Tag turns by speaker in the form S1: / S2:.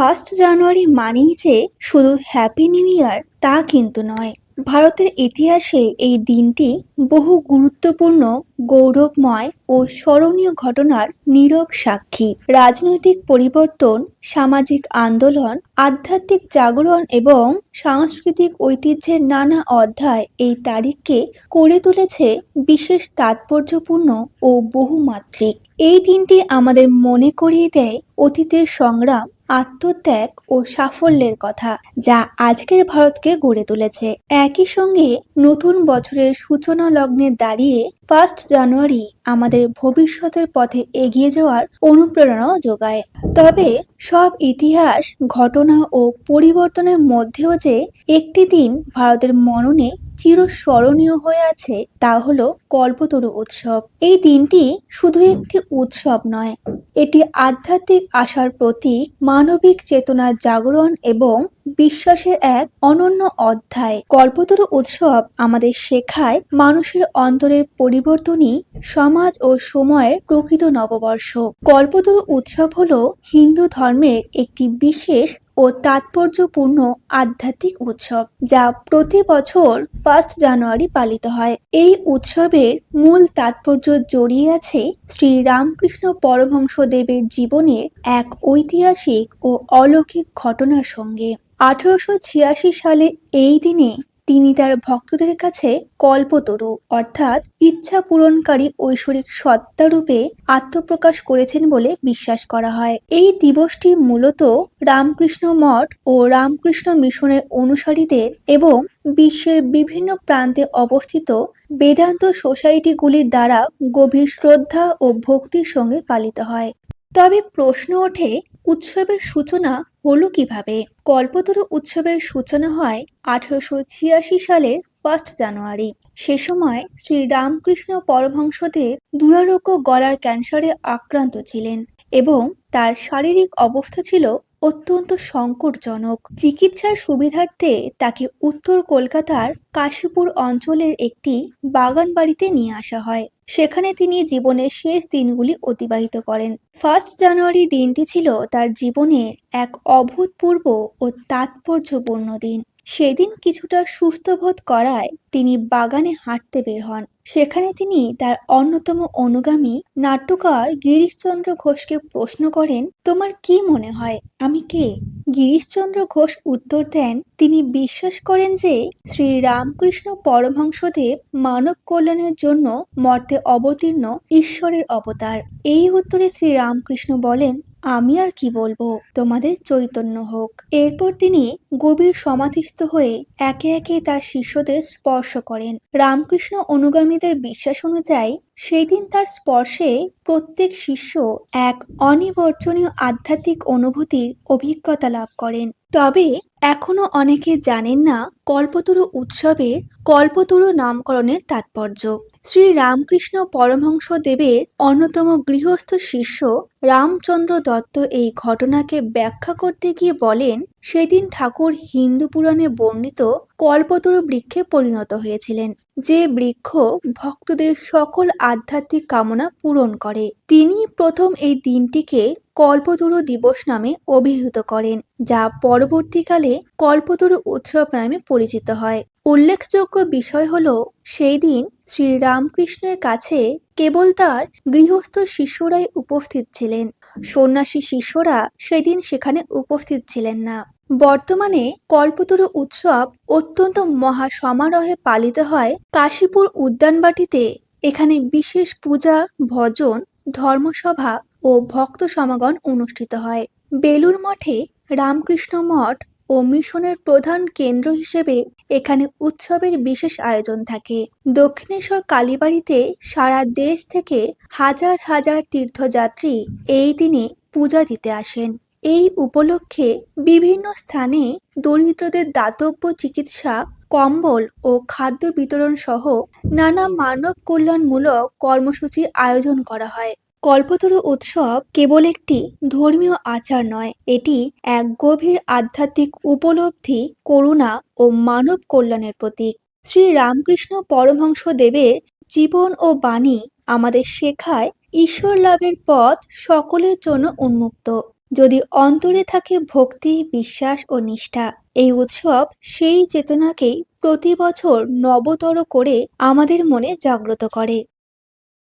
S1: First January মানেই যে শুধু হ্যাপি নিউ ইয়ার তা কিন্তু নয়। ভারতের ইতিহাসে এই দিনটি বহু গুরুত্বপূর্ণ, গৌরবময় ও স্মরণীয় ঘটনার নীরব সাক্ষী। রাজনৈতিক পরিবর্তন, সামাজিক আন্দোলন, আধ্যাত্মিক জাগরণ এবং সাংস্কৃতিক ঐতিহ্যের নানা অধ্যায় এই তারিখকে করে তুলেছে বিশেষ তাৎপর্যপূর্ণ ও বহুমাত্রিক। এই দিনটি আমাদের মনে করিয়ে দেয় অতীতের সংগ্রাম আত্মত্যাগ ও সাফল্যের কথা, যা আজকের ভারতকে গড়ে তুলেছে। একই সঙ্গে নতুন বছরের সূচনা লগ্নে দাঁড়িয়ে ফার্স্ট জানুয়ারি আমাদের ভবিষ্যতের পথে এগিয়ে যাওয়ার অনুপ্রেরণাও যোগায়। তবে সব ইতিহাস, ঘটনা ও পরিবর্তনের মধ্যেও যে একটি দিন ভারতের মননে চিরস্মরণীয় হয়ে আছে, তা হলো কল্পতরু উৎসব। এই দিনটি শুধু একটি উৎসব নয়, এটি আধ্যাত্মিক আশার প্রতীক, মানবিক চেতনার জাগরণ এবং বিশ্বাসের এক অনন্য অধ্যায়। কল্পতরু উৎসব আমাদের শেখায় মানুষের অন্তরের পরিবর্তনই সমাজ ও সময়ের প্রকৃত নববর্ষ। কল্পতরু উৎসব হল হিন্দু ধর্মের একটি বিশেষ ও তাৎপর্যপূর্ণ আধ্যাত্মিক উৎসব, যা প্রতি বছর ফার্স্ট জানুয়ারি পালিত হয়। এই উৎসবের মূল তাৎপর্য জড়িয়ে আছে শ্রী রামকৃষ্ণ পরমহংস দেবের জীবনের এক ঐতিহাসিক ও অলৌকিক ঘটনার সঙ্গে। আঠারোশো ছিয়াশি সালে এই দিনে তিনি তার ভক্তদের কাছে কল্পতরু, অর্থাৎ ইচ্ছা পূরণকারী ঐশ্বরিক সত্তারূপে আত্মপ্রকাশ করেছেন বলে বিশ্বাস করা হয়। এই দিবসটি মূলত রামকৃষ্ণ মঠ ও রামকৃষ্ণ মিশনের অনুসারীদের এবং বিশ্বের বিভিন্ন প্রান্তে অবস্থিত বেদান্ত সোসাইটিগুলির দ্বারা গভীর শ্রদ্ধা ও ভক্তির সঙ্গে পালিত হয়। তবে প্রশ্ন ওঠে, উৎসবের সূচনা হলো কীভাবে? কল্পতরু উৎসবের সূচনা হয় আঠারোশো ছিয়াশি সালের ফার্স্ট জানুয়ারি। সে সময় শ্রী রামকৃষ্ণ পরমহংসদেব দুরারোগ্য গলার ক্যান্সারে আক্রান্ত ছিলেন এবং তার শারীরিক অবস্থা ছিল অত্যন্ত সংকটজনক। চিকিৎসার সুবিধার্থে তাকে উত্তর কলকাতার কাশীপুর অঞ্চলের একটি বাগান বাড়িতে নিয়ে আসা হয়। সেখানে তিনি জীবনের শেষ দিনগুলি অতিবাহিত করেন। ফার্স্ট জানুয়ারি দিনটি ছিল তার জীবনের এক অভূতপূর্ব ও তাৎপর্যপূর্ণ দিন। সেদিন কিছুটা সুস্থ বোধ করায় তিনি বাগানে হাঁটতে বের হন। সেখানে তিনি তার অন্যতম অনুগামী নাট্যকার গিরিশচন্দ্র ঘোষকে প্রশ্ন করেন, তোমার কি মনে হয়? আমি কে? গিরিশচন্দ্র ঘোষ উত্তর দেন, তিনি বিশ্বাস করেন যে শ্রী রামকৃষ্ণ পরমহংসদেব মানব কল্যাণের জন্য মর্তে অবতীর্ণ ঈশ্বরের অবতার। এই উত্তরে শ্রী রামকৃষ্ণ বলেন আমি আর কি বলব? তোমাদের চৈতন্য হোক। এরপর তিনি গভীর সমাধিস্থ হয়ে একে একে তার শিষ্যদের স্পর্শ করেন। রামকৃষ্ণ অনুগামীদের বিশ্বাস অনুযায়ী সেই দিন তার স্পর্শে প্রত্যেক শিষ্য এক অনিবর্জনীয় আধ্যাত্মিক অনুভূতির অভিজ্ঞতা লাভ করেন। তবে এখনও অনেকে জানেন না কল্পতরু উৎসবে কল্পতরু নামকরণের তাৎপর্য। শ্রী রামকৃষ্ণ পরমহংস দেবের অন্যতম গৃহস্থ শিষ্য রামচন্দ্র দত্ত এই ঘটনাকে ব্যাখ্যা করতে গিয়ে বলেন সেদিন ঠাকুর হিন্দু পুরাণে বর্ণিত কল্পতরু বৃক্ষে পরিণত হয়েছিলেন, যে বৃক্ষ ভক্তদের সকল আধ্যাত্মিক কামনা পূরণ করে। তিনি প্রথম এই দিনটিকে কল্পতরু দিবস নামে অভিহিত করেন, যা পরবর্তীকালে কল্পতরু উৎসব নামে পরিচিত হয়। উল্লেখযোগ্য বিষয় হল, সেই দিন শ্রীরামকৃষ্ণের কাছে কেবল তার গৃহস্থ শিষ্যরাই উপস্থিত ছিলেন। সন্ন্যাসী শিষ্যরা সেদিন সেখানে উপস্থিত ছিলেন না। বর্তমানে কল্পতরু উৎসব অত্যন্ত মহা সমারোহে পালিত হয়। কাশীপুর উদ্যানবাটিতে এখানে বিশেষ পূজা, ভজন, ধর্মসভা ও ভক্ত সমাগম অনুষ্ঠিত হয়। বেলুর মঠে রামকৃষ্ণ মঠ ও মিশনের প্রধান কেন্দ্র হিসেবে এখানে উৎসবের বিশেষ আয়োজন থাকে। দক্ষিণেশ্বর কালীবাড়িতে সারা দেশ থেকে হাজার হাজার তীর্থযাত্রী এই দিনে পূজা দিতে আসেন। এই উপলক্ষে বিভিন্ন স্থানে দরিদ্রদের দাতব্য চিকিৎসা, কম্বল ও খাদ্য বিতরণ সহ নানা মানব কল্যাণমূলক কর্মসূচির আয়োজন করা হয়। কল্পতরু উৎসব কেবল একটি ধর্মীয় আচার নয়, এটি এক গভীর আধ্যাত্মিক উপলব্ধি, করুণা ও মানব কল্যাণের প্রতীক। শ্রী রামকৃষ্ণ পরমহংস দেবের জীবন ও বাণী আমাদের শেখায় ঈশ্বর লাভের পথ সকলের জন্য উন্মুক্ত। যদি অন্তরে থাকে ভক্তি, বিশ্বাস ও নিষ্ঠা, এই উৎসব সেই চেতনাকেই প্রতি বছর নবতর করে আমাদের মনে জাগ্রত করে।